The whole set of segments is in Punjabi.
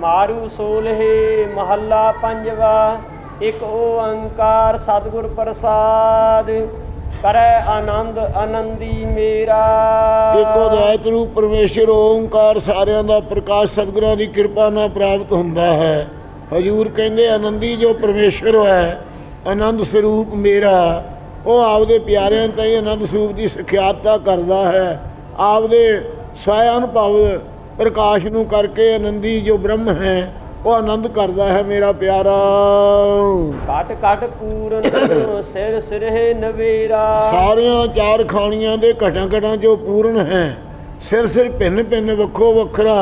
ਮਾਰੂ ਸੋਲਹੇ ਮਹੱਲਾ ਪੰਜਵਾ, ਇੱਕ ਓੰਕਾਰ ਸਤਿਗੁਰ ਪ੍ਰਸਾਦ, ਕਰੈ ਆਨੰਦ ਆਨੰਦੀ ਮੇਰਾ। ਇੱਕੋ ਅਦਵੈਤ ਰੂਪ ਪਰਮੇਸ਼ਰ, ਓੰਕਾਰ ਸਾਰਿਆਂ ਦਾ ਪ੍ਰਕਾਸ਼ ਸਤਿਗੁਰਾਂ ਦੀ ਕਿਰਪਾ ਨਾਲ ਪ੍ਰਾਪਤ ਹੁੰਦਾ ਹੈ। ਹਜੂਰ ਕਹਿੰਦੇ, ਆਨੰਦੀ ਜੋ ਪਰਮੇਸ਼ਰ ਹੈ, ਆਨੰਦ ਸਰੂਪ ਮੇਰਾ। ਉਹ ਆਪਦੇ ਪਿਆਰਿਆਂ ਤਾਈਂ ਆਨੰਦ ਸਰੂਪ ਦੀ ਸਿਖਿਆਤਾ ਕਰਦਾ ਹੈ। ਆਪਦੇ ਸਵੈ ਅਨੁਭਵ ਪ੍ਰਕਾਸ਼ ਨੂੰ ਕਰਕੇ ਆਨੰਦੀ ਜੋ ਬ੍ਰਹਮ ਹੈ ਉਹ ਆਨੰਦ ਕਰਦਾ ਹੈ ਮੇਰਾ ਪਿਆਰਾ। ਘਟ ਘਟ ਪੂਰਨ ਸਿਰ ਸਿਰਹਿ ਨਵੇਰਾ ਸਾਰਿਆਂ ਚਾਰ ਖਾਣੀਆਂ ਦੇ ਘਟਾਂ ਘਟਾਂ ਜੋ ਪੂਰਨ ਹੈ ਸਿਰ ਸਿਰ ਭਿੰਨ ਭਿੰਨ ਵੱਖੋ ਵੱਖਰਾ।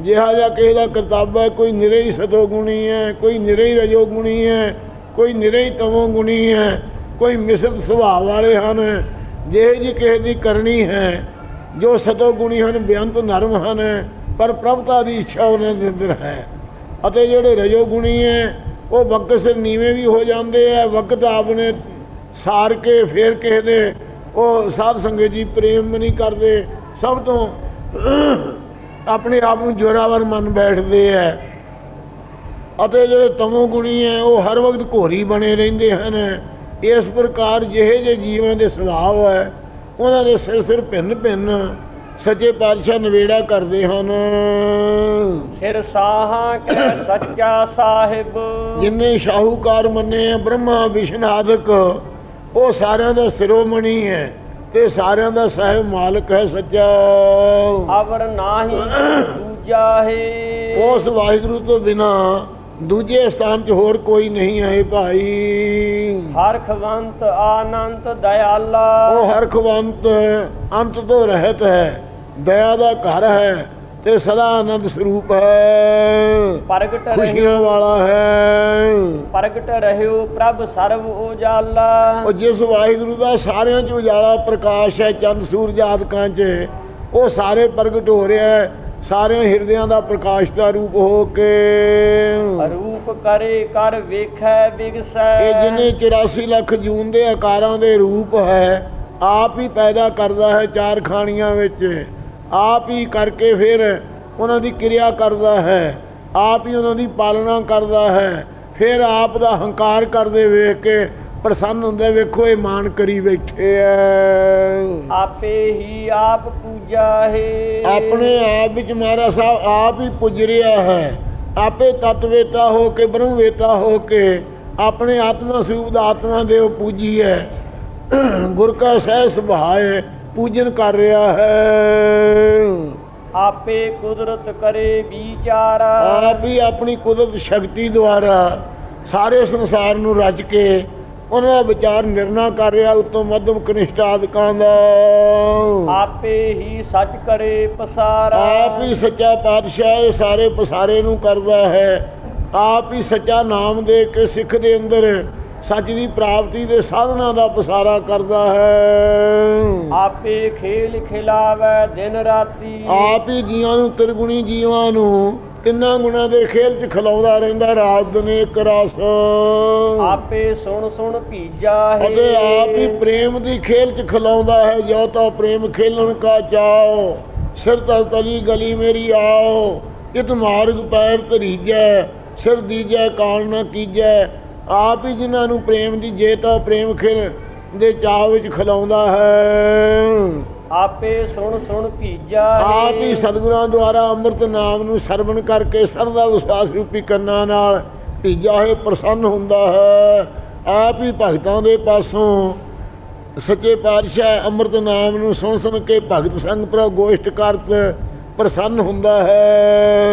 ਜਿਹਾ ਜਿਹਾ ਕਿਸੇ ਦਾ ਕਰਤੱਵ ਹੈ ਕੋਈ ਨਿਰੇ ਹੀ ਸਤੋ ਗੁਣੀ ਹੈ ਕੋਈ ਨਿਰੇ ਹੀ ਰਜੋ ਗੁਣੀ ਹੈ ਕੋਈ ਨਿਰੇ ਹੀ ਤਮੋ ਗੁਣੀ ਹੈ ਕੋਈ ਮਿਸ਼ਰਤ ਸੁਭਾਅ ਵਾਲੇ ਹਨ। ਜਿਹੇ ਜੀ ਕਿਸੇ ਦੀ ਕਰਨੀ ਹੈ ਜੋ ਸਤੋ ਗੁਣੀ ਹਨ, ਬੇਅੰਤ ਨਰਮ ਹਨ, ਪਰ ਪ੍ਰਭਤਾ ਦੀ ਇੱਛਾ ਉਹਨਾਂ ਦੇ ਅੰਦਰ ਹੈ। ਅਤੇ ਜਿਹੜੇ ਰਜੋ ਗੁਣੀ ਹੈ, ਉਹ ਵਕਤ ਸਿਰ ਨੀਵੇਂ ਵੀ ਹੋ ਜਾਂਦੇ ਆ ਵਕਤ ਆਪਨੇ ਸਾਰ ਕੇ ਫੇਰ ਕਿਸੇ ਦੇ, ਉਹ ਸਾਧ ਸੰਗਤ ਜੀ ਪ੍ਰੇਮ ਵੀ ਨਹੀਂ ਕਰਦੇ। ਸਭ ਤੋਂ ਆਪਣੇ ਆਪ ਨੂੰ ਜੋਰਾਵਰ ਮੰਨ ਬੈਠਦੇ ਆ ਅਤੇ ਜਿਹੜੇ ਤਮੋ ਗੁਣੀ ਹੈ, ਉਹ ਹਰ ਵਕਤ ਘੋਰੀ ਬਣੇ ਰਹਿੰਦੇ ਹਨ। ਇਸ ਪ੍ਰਕਾਰ ਜਿਹੇ ਜੇ ਜੀਵਾਂ ਦੇ ਸੁਭਾਅ ਹੈ ਉਹਨਾਂ ਦੇ ਸਿਰ ਸਿਰ ਭਿੰਨ ਭਿੰਨ ਸੱਚੇ ਪਾਤਸ਼ਾਹ ਨਵੇੜਾ ਕਰਦੇ ਹਨ। ਸਿਰ ਸਾਹਾਂ ਕੈ ਸੱਚਾ ਸਾਹਿਬ। ਜਿੰਨੇ ਸ਼ਾਹੂਕਾਰ ਮੰਨੇ ਆ ਬ੍ਰਹਮਾ ਵਿਸ਼ਨਾਦਕ ਉਹ ਸਾਰਿਆਂ ਦਾ ਸਿਰੋਮਣੀ ਹੈ ਤੇ ਸਾਰਿਆਂ ਦਾ ਸਾਹਿਬ ਮਾਲਕ ਹੈ ਸੱਚਾ। ਅਵਰ ਨਾਹੀ ਦੂਜਾ ਹੈ। ਉਸ ਵਾਹਿਗੁਰੂ ਤੋਂ ਬਿਨਾ ਦੂਜੇ ਸਥਾਨ 'ਚ ਹੋਰ ਕੋਈ ਨਹੀਂ ਹੈ ਭਾਈ। ਹਰਖਵੰਤ ਆਨੰਦ ਦਇਆਲਾ। ਉਹ ਹਰਖਵੰਤ ਅੰਤ ਤੋਂ ਰਹਿਤ ਹੈ ਦਇਆ ਦਾ ਘਰ ਹੈ ਤੇ ਸਦਾ ਆਨੰਦ ਸਰੂਪ ਹੈ। ਪ੍ਰਗਟ ਖੁਸ਼ੀਆਂ ਵਾਲਾ ਹੈ। ਪ੍ਰਗਟ ਰਹਿਓ ਪ੍ਰਭ ਸਰਬ ਉਜਾਲਾ। ਉਹ ਜਿਸ ਵਾਹਿਗੁਰੂ ਦਾ ਸਾਰਿਆਂ 'ਚ ਉਜਾਲਾ ਪ੍ਰਕਾਸ਼ ਹੈ ਚੰਦ ਸੂਰਜ ਆਦਿਕਾਂ 'ਚ ਉਹ ਸਾਰੇ ਪ੍ਰਗਟ ਹੋ ਰਿਹਾ ਹੈ। ਸਾਰਿਆਂ ਹਿਰਦਿਆਂ ਦਾ ਪ੍ਰਕਾਸ਼ ਦਾ ਰੂਪ ਹੋ ਕੇ। ਰੂਪ ਕਰੇ ਕਰ ਵੇਖੈ ਬਿਗਸੈ ਇਹ ਜਿਨੇ 84 ਲੱਖ ਜੂਨ ਦੇ ਆਕਾਰਾਂ ਦੇ ਰੂਪ ਹੈ ਆਪ ਹੀ ਪੈਦਾ ਕਰਦਾ ਹੈ ਚਾਰ ਖਾਣੀਆਂ ਵਿੱਚ। ਆਪ ਹੀ ਕਰਕੇ ਫਿਰ ਉਹਨਾਂ ਦੀ ਕਿਰਿਆ ਕਰਦਾ ਹੈ ਆਪ ਹੀ ਉਹਨਾਂ ਦੀ ਪਾਲਣਾ ਕਰਦਾ ਹੈ ਫਿਰ ਆਪ ਦਾ ਹੰਕਾਰ ਕਰਦੇ ਵੇਖ ਕੇ ਪ੍ਰਸੰਨ ਹੁੰਦੇ ਵੇਖੋ ਇਹ ਮਾਨ ਕਰੀ ਬੈਠੇ ਐ। ਆਪੇ ਹੀ ਆਪ ਪੂਜਾ ਹੈ। ਆਪਣੇ ਆਪ ਵਿੱਚ ਮਹਾਰਾਜ ਸਾਹਿਬ ਆਪ ਹੀ ਪੁੱਜ ਰਿਹਾ ਹੈ। ਆਪੇ ਤਤਵੇਤਾ ਹੋ ਕੇ ਬ੍ਰਹਮਵੇਤਾ ਹੋ ਕੇ ਆਪਣੇ ਆਤਮਾ ਸਰੂਪ ਦਾ ਆਤਮਾ ਦੇ ਉਹ ਪੂਜੀ ਹੈ ਗੁਰ ਕਾ ਸਹਿ ਸੁਭਾਏ ਪੂਜਨ ਕਰ ਰਿਹਾ ਹੈ। ਆਪੇ ਕੁਦਰਤ ਕਰੇ ਵਿਚਾਰਾ। ਆਪ ਹੀ ਆਪਣੀ ਕੁਦਰਤ ਸ਼ਕਤੀ ਦੁਆਰਾ ਸਾਰੇ ਸੰਸਾਰ ਨੂੰ ਰਚ ਕੇ ਉਹਨਾਂ ਦਾ ਵਿਚਾਰ ਨਿਰਣਾ ਕਰ ਰਿਹਾ ਉਤੋਂ ਮੱਧਮ ਕਨਿਸ਼ਟ ਆਦਿਕਾਂ ਦਾ। ਆਪੇ ਹੀ ਸੱਚ ਕਰੇ ਪਸਾਰਾ। ਆਪ ਹੀ ਸੱਚਾ ਪਾਤਸ਼ਾਹ ਇਹ ਸਾਰੇ ਪਸਾਰੇ ਨੂੰ ਕਰਦਾ ਹੈ। ਆਪ ਹੀ ਸੱਚਾ ਨਾਮ ਦੇ ਕੇ ਸਿੱਖ ਦੇ ਅੰਦਰ ਸੱਚ ਦੀ ਪ੍ਰਾਪਤੀ ਦੇ ਸਾਧਨਾਂ ਦਾ ਪਸਾਰਾ ਕਰਦਾ ਹੈ। ਆਪੇ ਖੇਲ ਖਿਲਾਵੇ ਦਿਨ ਰਾਤੀ। ਆਪ ਹੀ ਜੀਵਾਂ ਨੂੰ ਤਿਰਗੁਣੀ ਜੀਵਾਂ ਨੂੰ ਤਿੰਨਾਂ ਗੁਣਾਂ ਦੇ ਖੇਲ 'ਚ ਖਿਲਾਉਂਦਾ ਰਹਿੰਦਾ ਰਾਤ ਦਿਨ ਇੱਕ ਰਸ ਆਪੇ ਸੁਣ ਸੁਣ ਭੀਜਾ ਹੈ। ਅਤੇ ਆਪ ਹੀ ਪ੍ਰੇਮ ਦੀ ਖੇਲ 'ਚ ਖਿਲਾਉਂਦਾ ਹੈ ਜੋ ਤਾਂ ਪ੍ਰੇਮ ਖੇਲਣ ਕਾ ਚਾਓ ਸਿਰ ਤਲ ਤਲੀ ਗਲੀ ਮੇਰੀ ਆਓ ਇਤ ਮਾਰਗ ਪੈਰ ਧਰੀਜੈ ਸਿਰ ਦੀਜੈ ਕਾਲ ਨਾ ਕੀਜੈ। ਆਪ ਹੀ ਜਿਨ੍ਹਾਂ ਨੂੰ ਪ੍ਰੇਮ ਦੀ ਜੇ ਤਾਂ ਪ੍ਰੇਮ ਖੇਲ ਦੇ ਚਾਅ ਵਿੱਚ ਖਿਲਾਉਂਦਾ ਹੈ। ਆਪੇ ਸੁਣ ਸੁਣ ਭੀਜਾ ਆਪ ਹੀ ਸਤਿਗੁਰਾਂ ਦੁਆਰਾ ਅੰਮ੍ਰਿਤ ਨਾਮ ਨੂੰ ਸਰਵਣ ਕਰਕੇ ਸਰਦਾ ਵਿਸ਼ਵਾਸ ਰੂਪੀ ਕੰਨਾਂ ਨਾਲ ਭੀਜਾ ਹੋਏ ਪ੍ਰਸੰਨ ਹੁੰਦਾ ਹੈ। ਆਪ ਹੀ ਭਗਤਾਂ ਦੇ ਪਾਸੋਂ ਸੱਚੇ ਪਾਤਸ਼ਾਹ ਅੰਮ੍ਰਿਤ ਨਾਮ ਨੂੰ ਸੁਣ ਸੁਣ ਕੇ ਭਗਤ ਸੰਗ ਪ੍ਰਭ ਗੋਸ਼ਟ ਕਰਤ ਪ੍ਰਸੰਨ ਹੁੰਦਾ ਹੈ।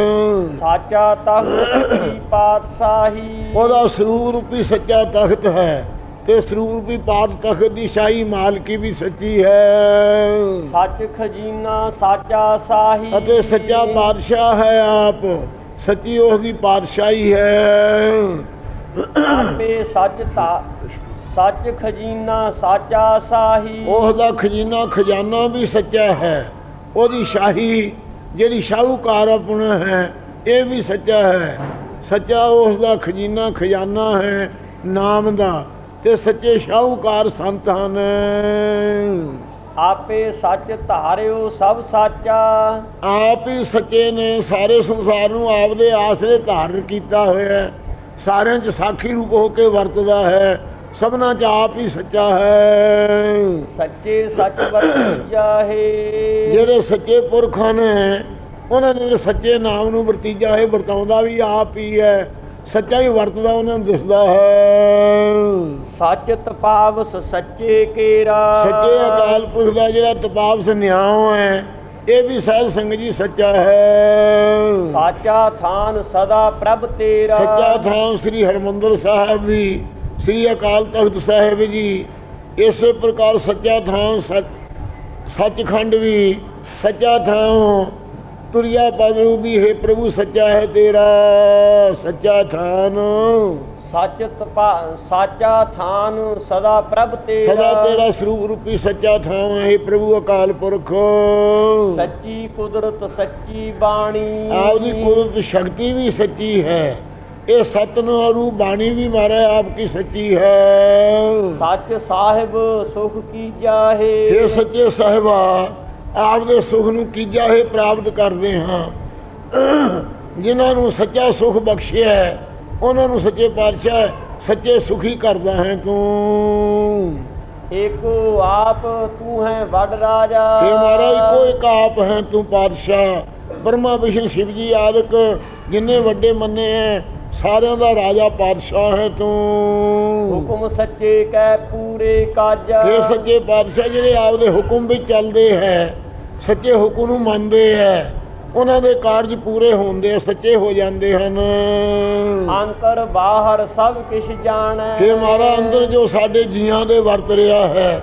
ਸਾਚਾ ਤਖਤ ਦੀ ਪਾਤਸ਼ਾਹੀ। ਉਹਦਾ ਸਰੂਪ ਰੂਪੀ ਸੱਚਾ ਤਖਤ ਹੈ। ਤੇ ਸਰੂਪ ਰੂਪੀ ਪਾਤ ਤਖਤ ਦੀ ਸ਼ਾਹੀ ਮਾਲਕੀ ਵੀ ਸੱਚੀ ਹੈ। ਸੱਚ ਖਜ਼ੀਨਾ ਸਾਚਾ ਸਾਹੀ। ਅਤੇ ਸੱਚਾ ਪਾਤਸ਼ਾਹ ਹੈ ਆਪ। ਸੱਚੀ ਉਸ ਦੀ ਪਾਤਸ਼ਾਹੀ ਹੈ। ਆਪੇ ਸੱਚ ਤਾ ਸੱਚ ਖਜ਼ੀਨਾ ਸਾਚਾ ਸਾਹੀ। ਉਸ ਦਾ ਖਜ਼ਾਨਾ ਖਜ਼ਾਨਾ ਵੀ ਸੱਚਾ ਹੈ। ਉਹਦੀ ਸ਼ਾਹੀ ਜਿਹੜੀ ਸ਼ਾਹੂਕਾਰ ਆਪਣਾ ਹੈ ਇਹ ਵੀ ਸੱਚਾ ਹੈ। ਸੱਚਾ ਉਸ ਦਾ ਖਜ਼ਾਨਾ ਖਜ਼ਾਨਾ ਹੈ ਨਾਮ ਦਾ। ਤੇ ਸੱਚੇ ਸ਼ਾਹੂਕਾਰ ਸੰਤ ਹਨ। ਆਪੇ ਸੱਚ ਧਾਰਿਓ ਸਭ ਸਾਚਾ। ਆਪ ਹੀ ਸੱਚੇ ਨੇ ਸਾਰੇ ਸੰਸਾਰ ਨੂੰ ਆਪਦੇ ਆਸਰੇ ਧਾਰਨ ਕੀਤਾ ਹੋਇਆ ਹੈ। ਸਾਰਿਆਂ 'ਚ ਸਾਖੀ ਰੂਪ ਹੋ ਕੇ ਵਰਤਦਾ ਹੈ। ਸਭਨਾ 'ਚ ਆਪ ਹੀ ਸੱਚਾ ਹੈ। ਸੱਚੇ ਸੱਚ ਵਰਤੀਆ ਹੈ। ਜਿਹੜੇ ਸੱਚੇ ਪੁਰਖਾਂ ਨੇ ਉਹਨਾਂ ਨੇ ਸੱਚੇ ਨਾਮ ਨੂੰ ਵਰਤੀਜਾ ਹੈ ਵਰਤਾਉਂਦਾ ਵੀ ਆਪ ਹੀ ਹੈ। ਸੱਚਾ ਹੀ ਵਰਤਦਾ ਉਹਨਾਂ ਨੂੰ ਦਿਸਦਾ ਹੈ। ਸੱਚ ਤਪਾਵਸ ਸੱਚੇ ਕੇਰਾ। ਸੱਚੇ ਅਕਾਲ ਪੁਰਖ ਦਾ ਜਿਹੜਾ ਤਪਾਵ ਸੰਨਿਆਉ ਹੈ ਇਹ ਵੀ ਸਹਿਜ ਸੰਗ ਜੀ ਸੱਚਾ ਹੈ। ਸਾਚਾ ਥਾਨ ਸਦਾ ਪ੍ਰਭ ਤੇਰਾ। ਸੱਚਾ ਥਾਂ ਸ੍ਰੀ ਹਰਮੰਦਰ ਸਾਹਿਬ ਵੀ ਸ੍ਰੀ ਅਕਾਲ ਤਖਤ ਸਾਹਿਬ ਜੀ ਇਸੇ ਪ੍ਰਕਾਰ ਸੱਚਾ ਥਾਂ ਸੱਚ ਸੱਚਖੰਡ ਵੀ ਸੱਚਾ ਥਾਂ ਤੁਰਿਆ ਪਦ ਰੂਪੀ ਹੈ ਪ੍ਰਭੂ ਸੱਚਾ ਹੈ ਤੇਰਾ ਸੱਚਾ ਥਾਨ। ਸੱਚ ਤਪਾ ਸਾਚਾ ਥਾਨ ਸਦਾ ਪ੍ਰਭ ਤੇਰਾ। ਸਦਾ ਤੇਰਾ ਸਰੂਪ ਰੂਪੀ ਸੱਚਾ ਥਾਂ ਹੈ ਪ੍ਰਭੂ ਅਕਾਲ ਪੁਰਖ। ਸੱਚੀ ਕੁਦਰਤ ਸੱਚੀ ਬਾਣੀ। ਆਪਦੀ ਕੁਦਰਤ ਸ਼ਕਤੀ ਵੀ ਸੱਚੀ ਹੈ। ਇਹ ਸਤਨਾਮ ਰੂਪ ਬਾਣੀ ਵੀ ਮਾਰੇ ਆਪ ਕੀ ਸੱਚੀ ਹੈ। ਸੱਚ ਸਾਹਿਬ ਸੁਖ ਕੀ ਜਾਹੇ। ਇਹ ਸੱਚੇ ਸਾਹਿਬਾ ਆਪਦੇ ਸੁਖ ਨੂੰ ਕੀਜਾ ਹੈ ਪ੍ਰਾਪਤ ਕਰਦੇ ਹਾਂ। ਜਿਨ੍ਹਾਂ ਨੂੰ ਸੱਚਾ ਸੁਖ ਬਖਸ਼ਿਆ ਹੈ, ਉਹਨਾਂ ਨੂੰ ਸੱਚੇ ਪਾਤਸ਼ਾਹ ਸੱਚੇ ਸੁਖੀ ਕਰਦਾ ਹੈ ਤੂੰ। ਏਕੋ ਆਪ ਤੂੰ ਹੈ ਵੱਡ ਰਾਜਾ। ਇਹ ਮਹਾਰਾਜ ਇੱਕੋ ਇੱਕ ਆਪ ਹੈ ਤੂੰ ਪਾਤਸ਼ਾਹ। ਬ੍ਰਹਮਾ ਵਿਸ਼ਨ ਸ਼ਿਵ ਜੀ ਆਦਿਕ ਜਿੰਨੇ ਵੱਡੇ ਮੰਨੇ ਹੈ ਸਾਰਿਆਂ ਦਾ ਰਾਜਾ ਪਾਤਸ਼ਾਹ ਹੈ ਤੂੰ। ਹੁਕਮ ਸੱਚੇ ਕੈ ਪੂਰੇ ਕਾਜਾ। ਇਹ ਸੱਚੇ ਪਾਤਸ਼ਾਹ ਜਿਹੜੇ ਆਪਦੇ ਹੁਕਮ ਵਿੱਚ ਚੱਲਦੇ ਹੈ ਸੱਚੇ ਹੁਕਮ ਨੂੰ ਮੰਨਦੇ ਹੈ ਉਹਨਾਂ ਦੇ ਕਾਰਜ ਪੂਰੇ ਹੁੰਦੇ ਸੱਚੇ ਹੋ ਜਾਂਦੇ ਹਨ। ਅੰਤਰ ਬਾਹਰ ਸਭ ਕਿਛ ਜਾਣੈ। ਕਿ ਮਾਰਾ ਅੰਦਰ ਜੋ ਸਾਡੇ ਜੀਆਂ ਦੇ ਵਰਤ ਰਿਹਾ ਹੈ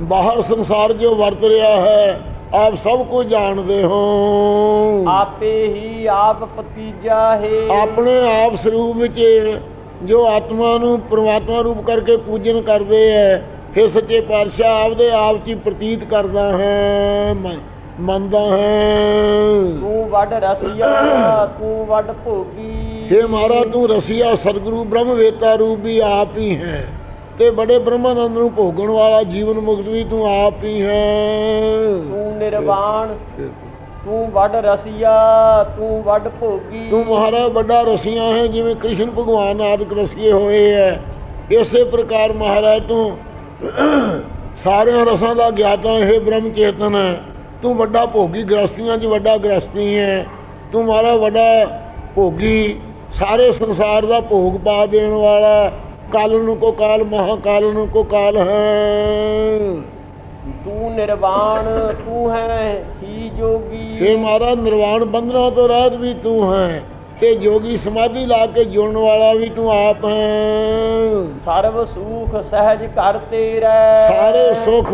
ਬਾਹਰ ਸੰਸਾਰ ਜੋ ਵਰਤ ਰਿਹਾ ਹੈ ਆਪ ਸਭ ਕੁਝ ਜਾਣਦੇ ਹੋ। ਆਪੇ ਹੀ ਆਪ ਪਤੀਜਾ ਹੈ। ਆਪਣੇ ਆਪ ਸਰੂਪ ਵਿੱਚ ਜੋ ਆਤਮਾ ਨੂੰ ਪ੍ਰਮਾਤਮਾ ਰੂਪ ਕਰਕੇ ਪੂਜਨ ਕਰਦੇ ਹੈ ਇਹ ਸੱਚੇ ਪਾਤਸ਼ਾਹ ਆਪਦੇ ਆਪ 'ਚ ਪ੍ਰਤੀਤ ਕਰਦਾ ਹੈ ਮ- ਮੰਨਦਾ ਹੈ। ਤੂੰ ਵੱਡ ਰਸੀਆ ਤੂੰ ਵੱਡ ਭੋਗੀ। हे ਮਹਾਰਾ ਤੂੰ ਰਸੀਆ ਸਤਿਗੁਰੂ ਬ੍ਰਹਮ ਵੇਤਾ ਰੂਪ ਵੀ ਆਪ ਹੀ ਹੈ ਤੇ ਬੜੇ ਬ੍ਰਹਮਾਨੰਦ ਨੂੰ ਭੋਗਣ ਵਾਲਾ ਜੀਵਨ ਮੁਕਤ ਵੀ ਤੂੰ ਆਪ ਹੀ ਹੈ। ਤੂੰ ਨਿਰਵਾਣ ਤੂੰ ਵੱਡ ਰਸੀਆ ਤੂੰ ਵੱਡ ਭੋਗੀ। ਤੂੰ ਮਹਾਰਾਜ ਵੱਡਾ ਰਸੀਆ ਹੈ ਜਿਵੇਂ ਕ੍ਰਿਸ਼ਨ ਭਗਵਾਨ ਆਦਿਕ ਰਸੀਏ ਹੋਏ ਹੈ। ਇਸੇ ਪ੍ਰਕਾਰ ਮਹਾਰਾਜ ਤੂੰ ਸਾਰਿਆਂ ਰਸਾਂ ਦਾ ਗਿਆਤਾ ਹੈ ਬ੍ਰਹਮ ਚੇਤਨ ਹੈ। ਤੂੰ ਵੱਡਾ ਭੋਗੀ ਗ੍ਰਸਤੀਆਂ 'ਚ ਵੱਡਾ ਗ੍ਰਸਤੀ ਹੈ। ਤੂੰ ਮਹਾਰਾਜ ਵੱਡਾ ਭੋਗੀ ਸਾਰੇ ਸੰਸਾਰ ਦਾ ਭੋਗ ਪਾ ਦੇਣ ਵਾਲਾ ਕਾਲ ਨੂੰ ਕੋ ਕਾਲ ਮਹਾਕਾਲ ਨੂੰ ਕੋ ਕਾਲ ਹੈ। ਤੂੰ ਨਿਰਵਾਣ ਤੂੰ ਹੈ ਹੀ ਜੋਗੀ। हे ਮਹਾਰਾਜ ਨਿਰਵਾਣ ਬੰਧਨਾਂ ਤੋਂ ਰਹਿਤ ਵੀ ਤੂੰ ਹੈ। ਤੇ ਜੋਗੀ ਸਮਾਧੀ ਲਾ ਕੇ ਜੁੜਨ ਵਾਲਾ ਵੀ ਤੂੰ ਆਪ ਹੈ। ਸਰਬ ਸੂਖ ਸਹਿਜ ਕਰ ਤੇਰਾ। ਸਾਰੇ ਸੁਖ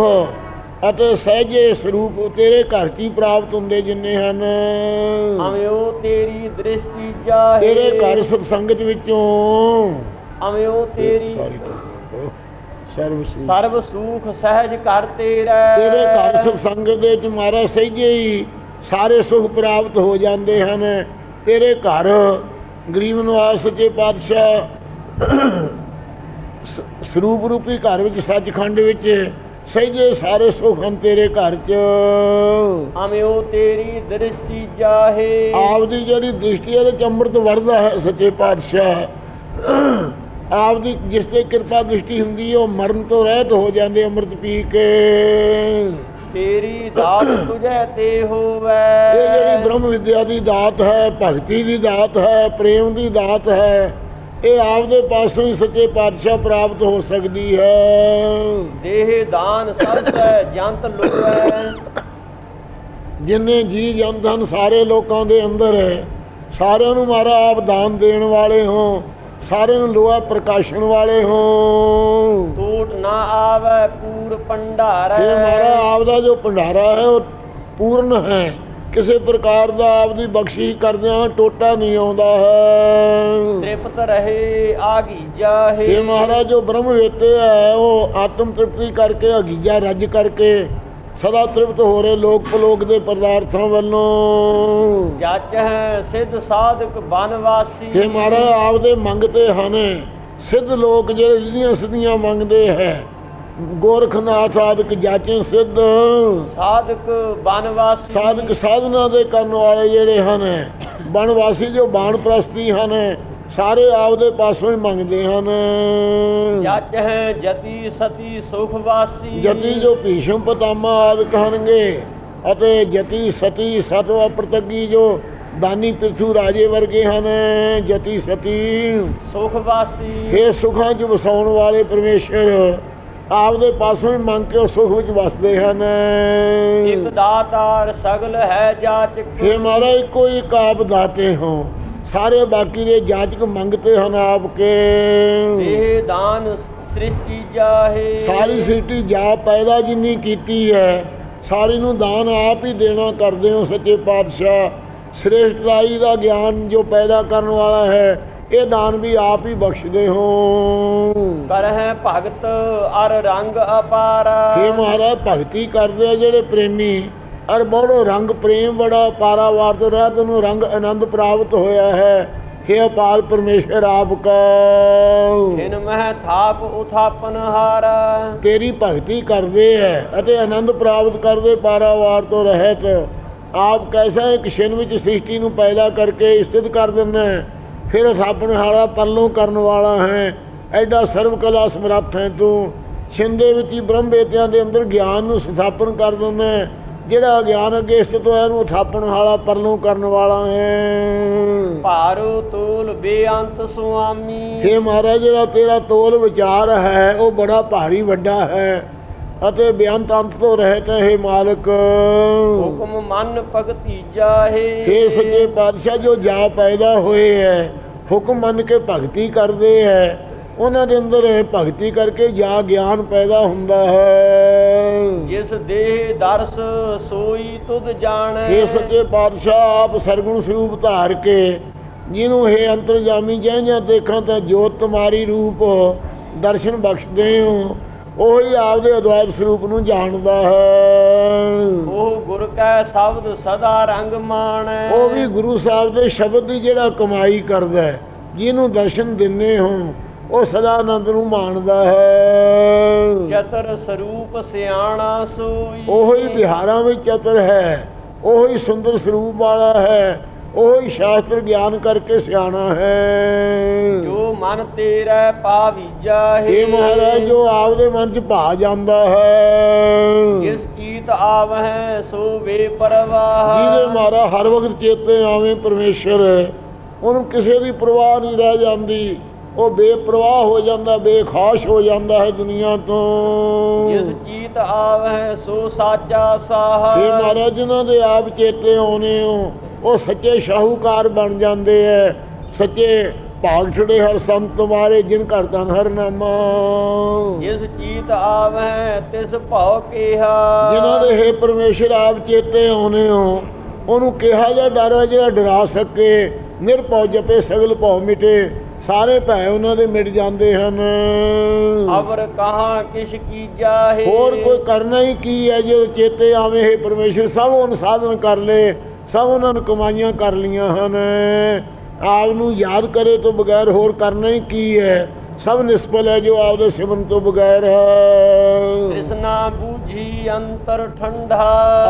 ਅਤੇ ਸਹਿਜੇ ਸਰੂਪ ਤੇਰੇ ਘਰ ਹੀ ਪ੍ਰਾਪਤ ਹੁੰਦੇ ਜਿੰਨੇ ਹਨ? ਅਮਿਓ ਤੇਰੀ ਦ੍ਰਿਸ਼ਟੀ ਜਾਹੇ। ਤੇਰੇ ਘਰ ਸਤਸੰਗਤ ਵਿੱਚੋਂ। ਅਮਿਓ ਤੇਰੀ ਸੁਖ। ਸਰਬ ਸੂਖ ਸਹਿਜ ਕਰ ਤੇਰਾ। ਤੇਰੇ ਘਰ ਸਤਸੰਗਤ ਦੇ ਵਿੱਚ ਮਾਰਾ ਸਹਿਜੇ ਹੀ ਸਾਰੇ ਸੁਖ ਪ੍ਰਾਪਤ ਹੋ ਜਾਂਦੇ ਹਨ। ਤੇਰੇ ਘਰ। ਗਰੀਬ ਨਿਵਾਸ ਸੱਚੇ ਪਾਤਸ਼ਾਹ ਸਰੂਪ ਰੂਪੀ ਘਰ ਵਿੱਚ ਸੱਚਖੰਡ ਵਿੱਚ ਸਹਿਜੇ ਸਾਰੇ ਸੁਖ ਹਨ ਤੇਰੇ ਘਰ 'ਚ। ਅਮਿਓ ਤੇਰੀ ਦ੍ਰਿਸ਼ਟੀ ਜਾਹੇ। ਆਪਦੀ ਜਿਹੜੀ ਦ੍ਰਿਸ਼ਟੀ ਇਹਦੇ 'ਚ ਅੰਮ੍ਰਿਤ ਵਰਦਾ ਹੈ ਸੱਚੇ ਪਾਤਸ਼ਾਹ। ਆਪਦੀ ਜਿਸ ਤੇ ਕਿਰਪਾ ਦ੍ਰਿਸ਼ਟੀ ਹੁੰਦੀ ਹੈ ਉਹ ਮਰਨ ਤੋਂ ਰਹਿਤ ਹੋ ਜਾਂਦੇ ਅੰਮ੍ਰਿਤ ਪੀ ਕੇ। ਤੇਰੀ ਦਾਤ ਤੁਝੈ ਤੇ ਹੋਵੇ। ਇਹ ਜਿਹੜੀ ਬ੍ਰਹਮ ਵਿਦਿਆ ਦੀ ਦਾਤ ਹੈ ਭਗਤੀ ਦੀ ਦਾਤ ਹੈ ਪ੍ਰੇਮ ਦੀ ਦਾਤ ਹੈ ਇਹ ਆਪਦੇ ਪਾਸੋਂ ਹੀ ਸੱਚੇ ਪਾਤਸ਼ਾਹ ਪ੍ਰਾਪਤ ਹੋ ਸਕਦੀ ਹੈ। ਦੇਹ ਦਾਨ ਸਭ ਤੈ ਜੰਤ ਲੋਐ ਜਿੰਨੇ ਜੀ ਜੰਤ ਹਨ ਸਾਰੇ ਲੋਕਾਂ ਦੇ ਅੰਦਰ ਹੈ। ਸਾਰਿਆਂ ਨੂੰ ਮਾਰਾ ਆਪ ਦਾਨ ਦੇਣ ਵਾਲੇ ਹੋ। ਸਾਰਿਆਂ ਨੂੰ ਲੋਹਾ ਪ੍ਰਕਾਸ਼ਣ ਵਾਲੇ ਹੋ। ਟੂਟ ਨਾ ਆਵੇ ਪੂਰ ਭੰਡਾਰੈ। ਇਹ ਮਾਰਾ ਆਪ ਦਾ ਜੋ ਭੰਡਾਰਾ ਹੈ ਉਹ ਪੂਰਨ ਹੈ। ਕਿਸੇ ਪ੍ਰਕਾਰ ਦਾ ਆਪਦੀ ਬਖਸ਼ਿਸ਼ ਕਰਦਿਆਂ ਟੋਟਾ ਨਹੀਂ ਆਉਂਦਾ ਹੈ। ਤ੍ਰਿਪਤ ਰਹੇ ਆਗੀ ਜਾਹੇ। ਇਹ ਮਹਾਰਾਜ ਜੋ ਬ੍ਰਹਮ ਵੇਤੇ ਹੈ ਉਹ ਆਤਮ ਤ੍ਰਿਪਤੀ ਕਰਕੇ ਅਗੀਜਾ ਰੱਜ ਕਰਕੇ ਸਦਾ ਤ੍ਰਿਪਤ ਹੋ ਰਹੇ ਲੋਕ ਪਲੋਕ ਦੇ ਪਦਾਰਥਾਂ ਵੱਲੋਂ। ਜੱਜ ਹੈ ਸਿੱਧ ਸਾਧਕ ਬਨਵਾਸੀ। ਇਹ ਮਹਾਰਾਜ ਆਪਦੇ ਮੰਗਤੇ ਹਨ। ਸਿੱਧ ਲੋਕ ਜਿਹੜੇ ਜਿਹੜੀਆਂ ਸਿੱਧੀਆਂ ਮੰਗਦੇ ਹੈ ਗੋਰਖਨਾਥ ਆਦਿਕ ਜਾਚੇ ਸਿੱਧ। ਸਾਧਕ ਬਨਵਾਸੀ। ਸਾਧਕ ਸਾਧਨਾ ਦੇ ਕਰਨ ਵਾਲੇ ਜਿਹੜੇ ਹਨ ਬਣਵਾਸੀ ਜੋ ਬਾਣ ਪ੍ਰਸਤੀ ਹਨ ਸਾਰੇ ਆਪਦੇ ਪਾਸੋਂ ਹੀ ਮੰਗਦੇ ਹਨ। ਜੱਜ ਹੈ ਜਤੀ ਸਤੀ ਸੁਖ ਵਾਸੀ ਜਤੀ ਜੋ ਭੀਸ਼ਮ ਪਤਾਮਾ ਆਦਿਕ ਹਨਗੇ ਅਤੇ ਜਤੀ ਸਤੀ ਸਤਵ ਪ੍ਰਤਗੀ ਜੋ ਦਾਨੀ ਪਿਰਥੂ ਰਾਜੇ ਵਰਗੇ ਹਨ ਜਤੀ ਸਤੀ ਸੁਖ ਵਾਸੀ ਇਹ ਸੁਖਾਂ 'ਚ ਵਸਾਉਣ ਵਾਲੇ ਪਰਮੇਸ਼ਰ ਆਪਦੇ ਪਾਸੋਂ ਹੀ ਮੰਗ ਕੇ ਸੁਖ ਵਿੱਚ ਵਸਦੇ ਹਨ ਇਕ ਦਾਤਾਰ ਸਗਲ ਹੈ ਜਾਚਕ हे ਮਹਾਰਾਜ ਇੱਕੋ ਆਪ ਦਾਤੇ ਹੋ ਸਾਰੇ ਬਾਕੀ ਦੇ ਜਾਚਕ ਮੰਗਤੇ ਹਨ ਆਪ ਕੇ ਇਹ ਦਾਨ ਸ੍ਰਿਸ਼ਟੀ ਜਾਹੇ। ਸਾਰੀ ਸਿੱਟੀ ਜਾ ਪੈਦਾ ਜਿੰਨੀ ਕੀਤੀ ਹੈ ਸਾਰੀ ਨੂੰ ਦਾਨ ਆਪ ਹੀ ਦੇਣਾ ਕਰਦੇ ਹੋ ਸੱਚੇ ਪਾਤਸ਼ਾਹ। ਸ੍ਰੇਸ਼ਟਤਾਈ ਦਾ ਗਿਆਨ ਜੋ ਪੈਦਾ ਕਰਨ ਵਾਲਾ ਹੈ ਇਹ ਦਾਨ ਵੀ ਆਪ ਹੀ ਬਖਸ਼ਦੇ ਹੋ। ਕਰ ਹੈ ਭਗਤ ਅਰ ਰੰਗ ਅਪਾਰਾ। हे ਮਹਾਰਾਜ ਭਗਤੀ ਕਰਦੇ ਜਿਹੜੇ ਪ੍ਰੇਮੀ। ਅਰ ਬੜੋ ਰੰਗ ਪ੍ਰੇਮ ਬੜਾ ਪਾਰਾਵਾਰ ਤੋਂ ਰਹਿਤ ਨੂੰ ਰੰਗ ਆਨੰਦ ਪ੍ਰਾਪਤ ਹੋਇਆ ਹੈ। हे ਅਪਾਰ ਪਰਮੇਸ਼ਰ ਆਪ ਕਾ। ਜਿਨ ਮਹਿ ਥਾਪ ਉਥਾਪਨ ਹਾਰਾ। ਤੇਰੀ ਭਗਤੀ ਕਰਦੇ ਹੈ ਅਤੇ ਆਨੰਦ ਪ੍ਰਾਪਤ ਕਰਦੇ ਪਾਰਾਵਾਰ ਤੋਂ ਰਹਿਤ। ਆਪ ਕੈਸਾ ਇੱਕ ਛਿਨ ਵਿੱਚ ਸ੍ਰਿਸ਼ਟੀ ਨੂੰ ਪੈਦਾ ਕਰਕੇ ਸਥਿਤ ਕਰ ਦਿੰਦਾ ਫਿਰ ਥਾਪਣ ਹਾਲਾ ਪਰਲੋਂ ਕਰਨ ਵਾਲਾ ਹੈ। ਐਡਾ ਸਰਵ ਕਲਾ ਸਮਰੱਥ ਹੈ ਤੂੰ। ਛਿਨ ਦੇ ਵਿੱਚ ਹੀ ਬ੍ਰਹਮ ਵੇਦਿਆਂ ਦੇ ਅੰਦਰ ਗਿਆਨ ਨੂੰ ਸਥਾਪਨ ਕਰ ਦਿੰਦਾ ਹੈ। ਜਿਹੜਾ ਗਿਆਨ ਅੱਗੇ ਸਥਿਤ ਹੋਇਆ ਉਹਨੂੰ ਥਾਪਣ ਵਾਲਾ ਪਰਲੋਂ ਕਰਨ ਵਾਲਾ ਹੈ। ਭਾਰੂ ਤੋਲ ਬੇਅੰਤ ਸੁਆਮੀ। हे ਮਹਾਰਾਜ ਜਿਹੜਾ ਤੇਰਾ ਤੋਲ ਵਿਚਾਰ ਹੈ ਉਹ ਬੜਾ ਭਾਰੀ ਵੱਡਾ ਹੈ ਅਤੇ ਬੇਅੰਤ ਅੰਤ ਤੋਂ ਰਹਿਤ ਹੈ ਮਾਲਕ। ਹੁਕਮ ਮੰਨ ਭਗਤੀਜਾ ਹੈ हे ਸੱਚੇ ਪਾਤਸ਼ਾਹ ਜੋ ਜਾ ਪੈਦਾ ਹੋਏ ਹੈ ਹੁਕਮ ਮੰਨ ਕੇ ਭਗਤੀ ਕਰਦੇ ਹੈ। ਉਹਨਾਂ ਦੇ ਅੰਦਰ ਭਗਤੀ ਕਰਕੇ ਜਾ ਗਿਆਨ ਪੈਦਾ ਹੁੰਦਾ ਹੈ। ਜਿਸ ਦੇਹ ਦਰਸ ਸੋਈ ਤੁਧ ਜਾਣੈ। हे ਸੱਚੇ ਪਾਤਸ਼ਾਹ ਆਪ ਸਰਗੁਣ ਸਰੂਪ ਧਾਰ ਕੇ ਜਿਹਨੂੰ ਹੈ ਅੰਤਰਜਾਮੀ ਜਹ ਦੇਖਾਂ ਤਾਂ ਜੋਤ ਤੁਮਾਰੀ ਰੂਪ ਦਰਸ਼ਨ ਬਖਸ਼ਦੇ ਹੋ ਉਹੀ ਆਪਦੇ ਅਦਵੈਤ ਸਰੂਪ ਨੂੰ ਜਾਣਦਾ ਹੈ। ਉਹ ਗੁਰ ਕੈ ਸ਼ਬਦ ਸਦਾ ਰੰਗ ਮਾਣੈ। ਉਹ ਵੀ ਗੁਰੂ ਸਾਹਿਬ ਦੇ ਸ਼ਬਦ ਦੀ ਜਿਹੜਾ ਕਮਾਈ ਕਰਦਾ ਹੈ ਜਿਹਨੂੰ ਦਰਸ਼ਨ ਦਿੰਨੇ ਹੋ ਉਹ ਸਦਾ ਆਨੰਦ ਨੂੰ ਮਾਣਦਾ ਹੈ। ਚਤਰ ਸਰੂਪ ਸਿਆਣਾ ਸੋਈ। ਉਹੀ ਵਿਹਾਰਾਂ ਵਿੱਚ ਚਤਰ ਹੈ। ਉਹੀ ਸੁੰਦਰ ਸਰੂਪ ਵਾਲਾ ਹੈ। ਉਹੀ ਸ਼ਾਸਤਰ ਗਿਆਨ ਕਰਕੇ ਸਿਆਣਾ ਹੈ। ਜੋ ਮਨ ਤੇਰਾ ਪਾਵੀਜਾ ਇਹ ਮਹਾਰਾਜ ਜੋ ਆਪਦੇ ਮਨ 'ਚ ਭਾ ਜਾਂਦਾ ਹੈ। ਜਿਸ ਚੀਤ ਆਵਹਿ ਸੋ ਬੇਪਰਵਾਹ ਜਿਹਦੇ ਮਾਰਾ ਹਰ ਵਕਤ ਚੇਤੇ ਆਵੇਂ ਪਰਮੇਸ਼ਰ ਉਹਨੂੰ ਕਿਸੇ ਦੀ ਪਰਵਾਹ ਨਹੀਂ ਰਹਿ ਜਾਂਦੀ। ਉਹ ਬੇਪਰਵਾਹ ਹੋ ਜਾਂਦਾ ਬੇਖਾਸ਼ ਹੋ ਜਾਂਦਾ ਹੈ ਦੁਨੀਆ ਤੋਂ। ਜਿਸ ਚੀਤ ਆਵਹਿ ਸੋ ਸਾਚਾ ਸਾਹ। ਇਹ ਮਹਾਰਾਜ ਜਿਨ੍ਹਾਂ ਦੇ ਆਪ ਚੇਤੇ ਆਉਨੇ ਹੋ ਉਹ ਸੱਚੇ ਸ਼ਾਹੂਕਾਰ ਬਣ ਜਾਂਦੇ ਐ। ਸੱਚੇ ਭਾਗ ਛੜੇ ਹਰ ਸੰਤ ਤੁਮਾਰੇ ਜਿਨ ਘਰ ਧਨ ਹਰ ਨਾਮਾ। ਜਿਸ ਚੀਤ ਆਵਹਿ ਤਿਸ ਭਉ ਕੀਹਾ। ਜਿਨ੍ਹਾਂ ਦੇ ਹੈ ਪਰਮੇਸ਼ਰ ਆਪ ਚੇਤੇ ਆਉਨੇ ਹੋ ਉਹਨੂੰ ਕਿਹਾ ਜਾ ਡਰ ਜਿਹੜਾ ਡਰਾ ਸਕੇ ਨਿਰਭਉ ਜਪੇ ਸਗਲ ਭਉ ਮਿਟੇ। ਸਾਰੇ ਭੈ ਉਹਨਾਂ ਦੇ ਮਿਟ ਜਾਂਦੇ ਹਨ। ਅਵਰ ਕਹਾ ਕਿਛ ਕੀਜਾ ਹੈ ਹੋਰ ਕੋਈ ਕਰਨਾ ਹੀ ਕੀ ਹੈ ਜੇ ਚੇਤੇ ਆਵੇ ਹੈ ਪਰਮੇਸ਼ਰ ਸਭ ਉਹਨ ਸਾਧਨ ਕਰ ਲੇ ਸਭ ਉਹਨਾਂ ਨੂੰ ਕਮਾਈਆਂ ਕਰ ਲੀਆਂ ਹਨ। ਆਪ ਨੂੰ ਯਾਦ ਕਰੇ ਤੋਂ ਬਗੈਰ ਹੋਰ ਕਰਨਾ ਹੀ ਕੀ ਹੈ? ਸਭ ਨਿਸਪਲ ਹੈ ਜੋ ਆਪਦੇ ਸਿਮਰਨ ਤੋਂ ਬਗੈਰ ਹੈ। ਤ੍ਰਿਸ਼ਨਾ ਬੂਝੀ ਅੰਤਰ ਠੰਡਾ।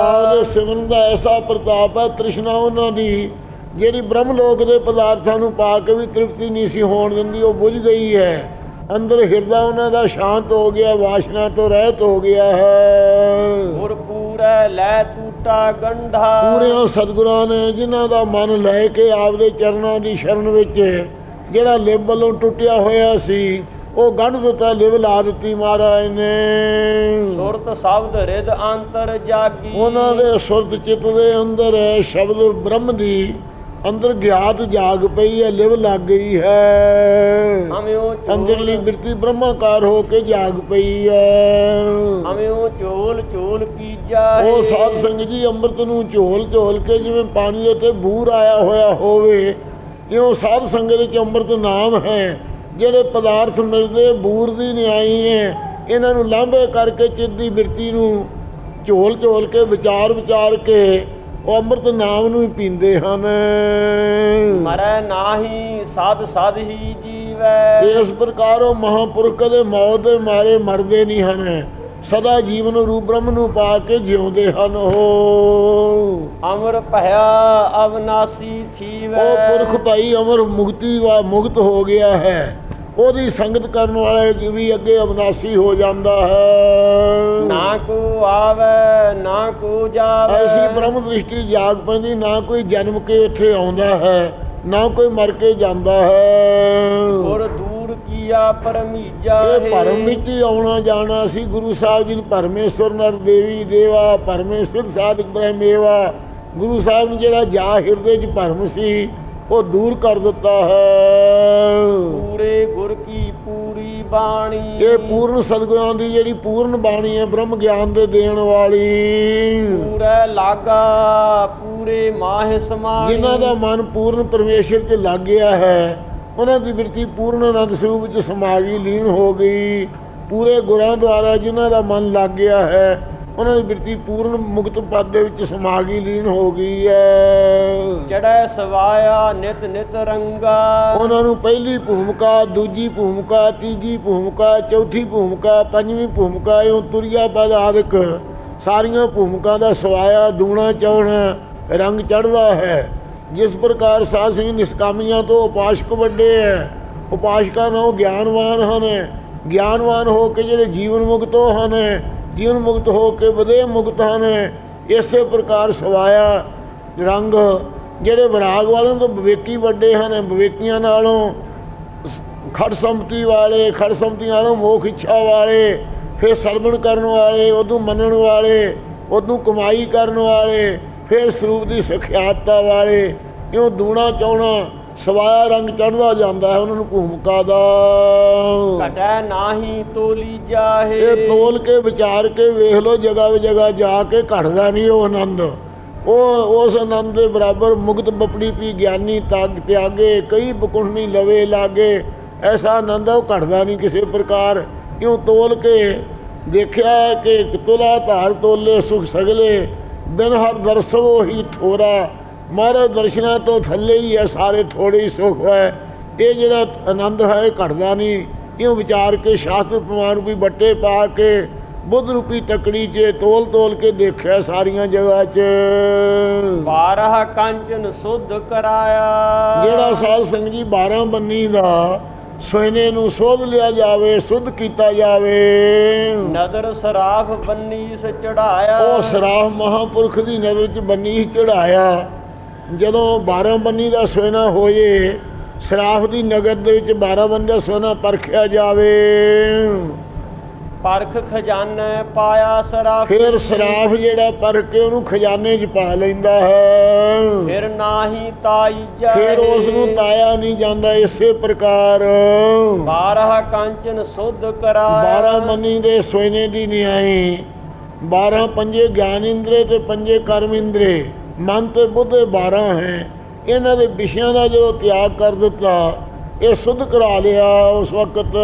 ਆਪਦੇ ਸਿਮਰਨ ਦਾ ਐਸਾ ਪ੍ਰਤਾਪ ਹੈ ਤ੍ਰਿਸ਼ਨਾ ਉਹਨਾਂ ਦੀ ਜਿਹੜੀ ਬ੍ਰਹਮ ਲੋਕ ਦੇ ਪਦਾਰਥਾਂ ਨੂੰ ਪਾ ਕੇ ਵੀ ਤ੍ਰਿਪਤੀ ਨਹੀਂ ਸੀ ਹੋਣ ਦਿੰਦੀ ਉਹ ਬੁਝ ਗਈ ਹੈ। ਅੰਦਰ ਹਿਰਦਾ ਉਹਨਾਂ ਦਾ ਸ਼ਾਂਤ ਹੋ ਗਿਆ ਵਾਸ਼ਨਾ ਤੋਂ ਰਹਿਤ ਹੋ ਗਿਆ ਹੈ। ਗੁਰ ਪੂਰੈ ਲੈ ਟੂਟਾ ਗੰਢਾ ਪੂਰਿਆਂ ਸਤਿਗੁਰਾਂ ਨੇ ਜਿਨ੍ਹਾਂ ਦਾ ਮਨ ਲੈ ਕੇ ਆਪਦੇ ਚਰਨਾਂ ਦੀ ਸ਼ਰਨ ਵਿੱਚ ਜਿਹੜਾ ਲਿਵ ਵੱਲੋਂ ਟੁੱਟਿਆ ਹੋਇਆ ਸੀ ਉਹ ਗੰਢ ਦਿੱਤਾ ਲਿਵ ਲਾ ਦਿੱਤੀ ਮਹਾਰਾਜ ਨੇ। ਸੁਰਤ ਸ਼ਬਦ ਰਿਦ ਅੰਤਰ ਜਾਗੀ। ਉਹਨਾਂ ਦੇ ਸੁਰਤ ਚਿੱਤ ਦੇ ਅੰਦਰ ਸ਼ਬਦ ਬ੍ਰਹਮ ਦੀ ਅੰਦਰ ਗਿਆਤ ਜਾਗ ਪਈ ਹੈ ਲਿਵ ਲੱਗ ਗਈ ਹੈ। ਅੰਦਰਲੀ ਬਿਰਤੀ ਬ੍ਰਹਮਾਕਾਰ ਹੋ ਕੇ ਜਾਗ ਪਈ ਹੈ। ਹਮਿਓ ਚੋਲ ਚੋਲ ਕੀਜਾ ਉਹ ਸਾਧ ਸੰਗਤ ਜੀ ਅੰਮ੍ਰਿਤ ਨੂੰ ਝੋਲ ਝੋਲ ਕੇ ਜਿਵੇਂ ਪਾਣੀ ਦੇ ਤੇ ਬੂਰ ਆਇਆ ਹੋਇਆ ਹੋਵੇ ਇਉਂ ਸਾਧ ਸੰਗਤ ਵਿੱਚ ਅੰਮ੍ਰਿਤ ਨਾਮ ਹੈ ਜਿਹੜੇ ਪਦਾਰਥ ਮਿਲਦੇ ਬੂਰ ਦੀ ਨਿਆਈ ਹੈ ਇਹਨਾਂ ਨੂੰ ਲਾਂਭੇ ਕਰਕੇ ਚਿੱਤ ਦੀ ਬਿਰਤੀ ਨੂੰ ਝੋਲ ਝੋਲ ਕੇ ਵਿਚਾਰ ਵਿਚਾਰ ਕੇ ਉਹ ਅੰਮ੍ਰਿਤ ਨਾਮ ਨੂੰ ਹੀ ਪੀਂਦੇ ਹਨ। ਮਰੈ ਨਾਹੀ ਸਾਧ ਸਾਧ ਹੀ ਜੀਵ। ਇਸ ਪ੍ਰਕਾਰ ਉਹ ਮਹਾਂਪੁਰਖ ਕਦੇ ਮੌਤ ਦੇ ਮਾਰੇ ਮਰਦੇ ਨਹੀਂ ਹਨ। ਸਦਾ ਜੀਵਨ ਰੂਪ ਬ੍ਰਹਮ ਨੂੰ ਪਾ ਕੇ ਜਿਉਂਦੇ ਹਨ ਉਹ। ਅਮਰ ਭਇਆ ਅਵਨਾਸੀ ਥੀਵੈ। ਉਹ ਪੁਰਖ ਭਾਈ ਅਮਰ ਮੁਕਤੀ ਵਾ ਮੁਕਤ ਹੋ ਗਿਆ ਹੈ। ਉਹਦੀ ਸੰਗਤ ਕਰਨ ਵਾਲੇ ਵੀ ਅੱਗੇ ਅਬਨਾਸੀ ਹੋ ਜਾਂਦਾ ਹੈ। ਨਾ ਕੋ ਆਵੈ ਨਾ ਕੋ ਜਾਵੈ। ਐਸੀ ਬ੍ਰਹਮ ਦ੍ਰਿਸ਼ਟੀ ਜਾਗ ਪੈਂਦੀ ਨਾ ਕੋਈ ਜਨਮ ਕੇ ਇੱਥੇ ਆਉਂਦਾ ਹੈ ਨਾ ਕੋਈ ਮਰ ਕੇ ਜਾਂਦਾ ਹੈ। ਗੁਰ ਦੂਰ ਕੀਆ ਪਰਮੀਜਾ ਇਹ ਭਰਮ ਵਿੱਚ ਹੀ ਆਉਣਾ ਜਾਣਾ ਸੀ ਗੁਰੂ ਸਾਹਿਬ ਜੀ ਨੇ ਪਰਮੇਸ਼ਰ ਨਰ ਦੇਵੀ ਦੇਵਾ ਪਰਮੇਸ਼ਰ ਸਾਧਕ ਬ੍ਰਹਮੇਵਾ। ਗੁਰੂ ਸਾਹਿਬ ਨੇ ਜਿਹੜਾ ਜਾ ਹਿਰਦੇ 'ਚ ਭਰਮ ਸੀ ਉਹ ਦੂਰ ਕਰ ਦਿੱਤਾ ਹੈ। ਪੂਰੇ ਗੁਰ ਕੀ ਪੂਰੀ ਬਾਣੀ। ਇਹ ਪੂਰਨ ਸਤਿਗੁਰਾਂ ਦੀ ਜਿਹੜੀ ਪੂਰਨ ਬਾਣੀ ਹੈ ਬ੍ਰਹਮ ਗਿਆਨ ਦੇ ਦੇਣ ਵਾਲੀ। ਪੂਰੇ ਲਾਗਾ ਪੂਰੇ ਮਾਹਿ ਸਮਾਈ ਜਿਨ੍ਹਾਂ ਦਾ ਮਨ ਪੂਰਨ ਪਰਮੇਸ਼ਰ ਤੇ ਲੱਗ ਗਿਆ ਹੈ ਉਹਨਾਂ ਦੀ ਬਿਰਤੀ ਪੂਰਨ ਆਨੰਦ ਸਰੂਪ ਵਿੱਚ ਸਮਾ ਗਈ ਲੀਨ ਹੋ ਗਈ। ਪੂਰੇ ਗੁਰਾਂ ਦੁਆਰਾ ਜਿਨ੍ਹਾਂ ਦਾ ਮਨ ਲੱਗ ਗਿਆ ਹੈ ਉਹਨਾਂ ਦੀ ਬਿਰਤੀ ਪੂਰਨ ਮੁਕਤ ਪਦ ਦੇ ਵਿੱਚ ਸਮਾ ਗਈ ਲੀਨ ਹੋ ਗਈ ਹੈ। ਚੜੈ ਸਵਾਇਆ ਨਿਤ ਨਿਤ ਰੰਗਾ। ਉਹਨਾਂ ਨੂੰ ਪਹਿਲੀ ਭੂਮਿਕਾ ਦੂਜੀ ਭੂਮਿਕਾ ਤੀਜੀ ਭੂਮਿਕਾ ਚੌਥੀ ਭੂਮਿਕਾ ਪੰਜਵੀਂ ਭੂਮਿਕਾ ਇਉਂ ਤੁਰਿਆ ਪਦ ਆਦਿਕ ਸਾਰੀਆਂ ਭੂਮਿਕਾ ਦਾ ਸਵਾਇਆ ਦੂਣਾ ਚੌਣਾ ਰੰਗ ਚੜਦਾ ਹੈ। ਜਿਸ ਪ੍ਰਕਾਰ ਸਾਧ ਸਿੰਘ ਨਿਸਕਾਮੀਆਂ ਤੋਂ ਉਪਾਸ਼ਕ ਵੱਡੇ ਹੈ। ਉਪਾਸ਼ਕਾਂ ਨਾਲੋਂ ਗਿਆਨਵਾਨ ਹਨ। ਗਿਆਨਵਾਨ ਹੋ ਕੇ ਜਿਹੜੇ ਜੀਵਨ ਮੁਕਤ ਹੋ ਹਨ ਜੀਵਨ ਮੁਕਤ ਹੋ ਕੇ ਵਧੇ ਮੁਕਤ ਹਨ। ਇਸੇ ਪ੍ਰਕਾਰ ਸਵਾਇਆ ਰੰਗ ਜਿਹੜੇ ਵਿਰਾਗ ਵਾਲਿਆਂ ਤੋਂ ਵਿਵੇਕੀ ਵੱਡੇ ਹਨ, ਵਿਵੇਕੀਆਂ ਨਾਲੋਂ ਖੜ ਸੰਮਤੀ ਵਾਲੇ, ਖੜ ਸੰਮਤੀ ਨਾਲੋਂ ਮੋਖ ਇੱਛਾ ਵਾਲੇ, ਫਿਰ ਸਰਵਣ ਕਰਨ ਵਾਲੇ, ਉਹਨੂੰ ਮੰਨਣ ਵਾਲੇ ਉਦੋਂ ਕਮਾਈ ਕਰਨ ਵਾਲੇ, ਫਿਰ ਸਰੂਪ ਦੀ ਸਿਖਿਆਤਤਾ ਵਾਲੇ ਕਿਉਂ ਦੂਣਾ ਚਾਉਣਾ ਸਵਾਇਆ ਰੰਗ ਚੜਦਾ ਜਾਂਦਾ ਹੈ ਉਹਨਾਂ ਨੂੰ ਭੂਮਿਕਾ ਦਾ। ਘਟੈ ਨਾਹੀ ਤੋਲੀ ਜਾਹੇ। ਇਹ ਤੋਲ ਕੇ ਵਿਚਾਰ ਕੇ ਵੇਖ ਲਓ ਜਗ੍ਹਾ ਜਗ੍ਹਾ ਜਾ ਕੇ ਘਟਦਾ ਨਹੀਂ ਉਹ ਆਨੰਦ। ਉਹ ਉਸ ਆਨੰਦ ਦੇ ਬਰਾਬਰ ਮੁਕਤ ਬਪੜੀ ਪੀ ਗਿਆਨੀ ਤਾਗ ਤਿਆਗੇ ਕਈ ਬਕੁੰਡਨੀ ਲਵੇ ਲਾਗੇ। ਐਸਾ ਆਨੰਦ ਉਹ ਘਟਦਾ ਨਹੀਂ ਕਿਸੇ ਪ੍ਰਕਾਰ। ਕਿਉਂ ਤੋਲ ਕੇ ਦੇਖਿਆ ਕਿ ਤੁਲਾ ਧਾਰ ਤੋਲੇ ਸੁਖ ਸਗਲੇ ਬਿਨ ਹਰ ਦਰਸੋ ਹੀ ਥੋਰਾ ਮਾਰੇ ਦਰਸ਼ਨਾਂ ਤੋਂ ਥੱਲੇ ਹੀ ਹੈ ਸਾਰੇ ਥੋੜੇ ਹੀ ਸੁਖ ਹੈ। ਇਹ ਜਿਹੜਾ ਆਨੰਦ ਹੈ ਇਹ ਘਟਦਾ ਨਹੀਂ। ਕਿਉਂ ਵਿਚਾਰ ਕੇ ਸ਼ਾਸਤਰ ਪ੍ਰਮਾਣ ਰੂਪੀ ਬੱਟੇ ਪਾ ਕੇ ਬੁੱਧ ਰੂਪੀ ਤਕੜੀ 'ਚ ਤੋਲ ਤੋਲ ਕੇ ਦੇਖਿਆ ਸਾਰੀਆਂ ਜਗ੍ਹਾ 'ਚ। ਬਾਰਹ ਕੰਚਨ ਸੁਧ ਕਰਾਇਆ। ਜਿਹੜਾ ਸਾਧ ਸੰਗਤ ਜੀ 12 ਬੰਨੀ ਦਾ ਸੋਇਨੇ ਨੂੰ ਸੋਧ ਲਿਆ ਜਾਵੇ ਸੁਧ ਕੀਤਾ ਜਾਵੇ। ਨਦਰ ਸਰਾਫ ਬੰਨੀ ਸ ਚੜਾਇਆ। ਉਹ ਸਰਾਫ ਮਹਾਪੁਰਖ ਦੀ ਨਜ਼ਰ 'ਚ ਬੰਨੀ ਚੜਾਇਆ। ਜਦੋਂ 12 ਬੰਨੀ ਦਾ ਸੋਇਨਾ ਹੋਏ ਸਰਾਫ ਦੀ ਨਗਰ ਦੇ ਵਿੱਚ 12 ਬੰਨੀ ਦਾ ਸੋਨਾ ਪਰਖਿਆ ਜਾਵੇ। ਪਰਖ ਖਜ਼ਾਨਾ ਪਾਇਆ ਸਰਾਫੀ ਫਿਰ ਸਰਾਫ ਜਿਹੜਾ ਪਰਖ ਕੇ ਉਹਨੂੰ ਖਜ਼ਾਨੇ 'ਚ ਪਾ ਲੈਂਦਾ ਹੈ। ਫਿਰ ਨਾਹੀ ਤਾਈ ਜਾਹੇ ਫਿਰ ਉਸ ਨੂੰ ਤਾਇਆ ਨਹੀਂ ਜਾਂਦਾ ਇਸੇ ਪ੍ਰਕਾਰ। ਬਾਰਹ ਕੰਚਨ ਸੁਧ ਕਰਾਇਆ। 12 ਮੰਨੀ ਦੇ ਸੋਇਨੇ ਦੀ ਨਿਆਈ 12 ਪੰਜੇ ਗਿਆਨ ਇੰਦਰੇ ਤੇ ਪੰਜੇ ਕਰਮ ਇੰਦਰੇ। ਮਨ ਤੇ ਬੁੱਧ 12 ਹੈ। ਇਹਨਾਂ ਦੇ ਵਿਸ਼ਿਆਂ ਦਾ ਜਦੋਂ ਤਿਆਗ ਕਰ ਦਿੱਤਾ ਇਹ ਸੁਧ ਕਰਾ ਲਿਆ ਉਸ ਵਕਤ।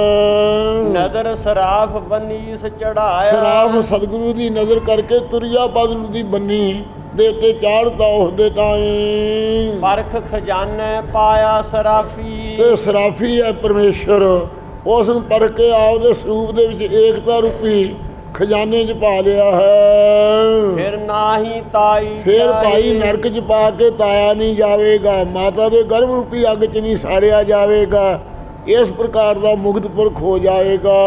ਨਦਰ ਸਰਾਫ ਬੰਨੀ ਸ ਚੜਾਇਆ। ਸ਼ਰਾਬ ਸਤਿਗੁਰੂ ਦੀ ਨਜ਼ਰ ਕਰਕੇ ਤੁਰਿਆ ਪਦ ਨੂੰ ਦੀ ਬੰਨੀ ਦੇ ਉੱਤੇ ਚਾੜਦਾ ਉਸ ਦੇ ਤਾਈ ਪਰਖ ਖਜ਼ਾਨਾ ਪਾਇਆ ਸਰਾਫੀ। ਤੇ ਸਰਾਫੀ ਹੈ ਪਰਮੇਸ਼ਰ। ਉਸ ਨੂੰ ਪਰਖ ਕੇ ਆਪਦੇ ਸਰੂਪ ਦੇ ਵਿੱਚ ਏਕਤਾ ਰੂਪੀ ਖਜ਼ਾਨੇ 'ਚ ਪਾ ਲਿਆ ਹੈ। ਫਿਰ ਨਾਹੀ ਤਾਈ ਫਿਰ। ਭਾਈ ਨਰਕ 'ਚ ਪਾ ਕੇ ਤਾਇਆ ਨਹੀਂ ਜਾਵੇਗਾ ਮਾਤਾ ਦੇ ਗਰਭ ਰੂਪੀ ਅੱਗ 'ਚ ਨਹੀਂ ਸਾੜਿਆ ਜਾਵੇਗਾ ਇਸ ਪ੍ਰਕਾਰ ਦਾ ਮੁਕਤ ਪੁਰਖ ਹੋ ਜਾਏਗਾ।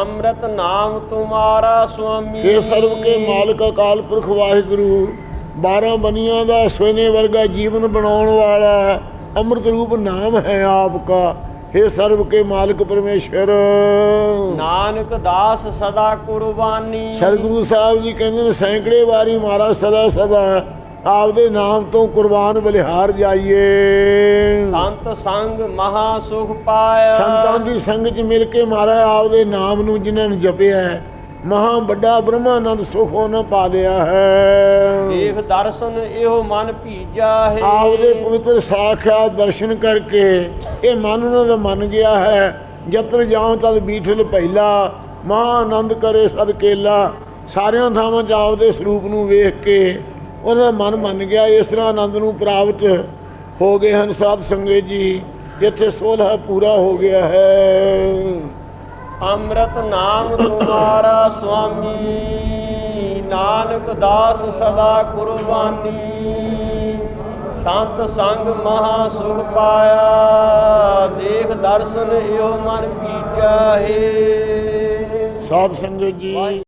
ਅੰਮ੍ਰਿਤ ਨਾਮ ਤੁਮਾਰਾ ਸੁਆਮੀ ਇਹ ਸਰਬ ਕੇ ਮਾਲਕ ਅਕਾਲ ਪੁਰਖ ਵਾਹਿਗੁਰੂ 12 ਬਨੀਆਂ ਦਾ ਸੋਨੇ ਵਰਗਾ ਜੀਵਨ ਬਣਾਉਣ ਵਾਲਾ ਅੰਮ੍ਰਿਤ ਰੂਪ ਨਾਮ ਹੈ ਆਪਕਾ। हे ਸਰਬ ਕੇ ਮਾਲਕ ਪਰਮੇਸ਼ਰ ਨਾਨਕ ਦਾਸ ਸਦਾ ਕੁਰਬਾਨੀ। ਸਤਿਗੁਰੂ ਸਾਹਿਬ ਜੀ ਕਹਿੰਦੇ ਨੇ ਸੈਂਕੜੇ ਵਾਰੀ ਮਾਰਾ ਸਦਾ ਸਦਾ ਆਪਦੇ ਨਾਮ ਤੋਂ ਕੁਰਬਾਨ ਬਲਿਹਾਰ ਜਾਈਏ। ਸੰਤ ਸੰਗ ਮਹਾ ਸੁਖ ਪਾਇਆ। ਸੰਤਾਂ ਦੀ ਸੰਗ 'ਚ ਮਿਲ ਕੇ ਮਾਰਾ ਆਪਦੇ ਨਾਮ ਨੂੰ ਜਿਨ੍ਹਾਂ ਨੇ ਜਪਿਆ ਹੈ ਮਹਾ ਵੱਡਾ ਬ੍ਰਹਮਾਨੰਦ ਸੁਖ ਉਹਨਾਂ ਪਾ ਲਿਆ ਹੈ। ਦੇਖ ਦਰਸ਼ਨ ਇਹੋ ਮਨ ਭੀਜਾ ਹੈ। ਆਪਦੇ ਪਵਿੱਤਰ ਸਾਖਿਆਤ ਦਰਸ਼ਨ ਕਰਕੇ ਇਹ ਮਨ ਉਹਨਾਂ ਦਾ ਮੰਨ ਗਿਆ ਹੈ। ਜਤਰ ਜਾਉ ਤਦ ਬੀਠਲ ਪਹਿਲਾ ਮਹਾ ਆਨੰਦ ਕਰੇ ਸਦ ਕੇਲਾ। ਸਾਰਿਆਂ ਥਾਵਾਂ 'ਚ ਆਪਦੇ ਸਰੂਪ ਨੂੰ ਵੇਖ ਕੇ ਉਹਨਾਂ ਦਾ ਮਨ ਮੰਨ ਗਿਆ। ਇਸ ਤਰ੍ਹਾਂ ਆਨੰਦ ਨੂੰ ਪ੍ਰਾਪਤ ਹੋ ਗਏ ਹਨ ਸਾਧ ਸੰਗਤ ਜੀ। ਜਿੱਥੇ ਸੋਲਹਾ ਪੂਰਾ ਹੋ ਗਿਆ ਹੈ। ਅੰਮ੍ਰਿਤ ਨਾਮ ਤੁਮਾਰਾ ਸੁਆਮੀ। ਨਾਨਕ ਦਾਸ ਸਦਾ ਕੁਰਬਾਨੀ। ਸੰਤ ਸੰਗ ਮਹਾ ਸੁਖ ਪਾਇਆ। ਦੇਖ ਦਰਸ਼ਨ ਏਉ ਮਨ ਕੀ ਚਾਹੇ ਸਾਧ ਸੰਗਤ ਜੀ।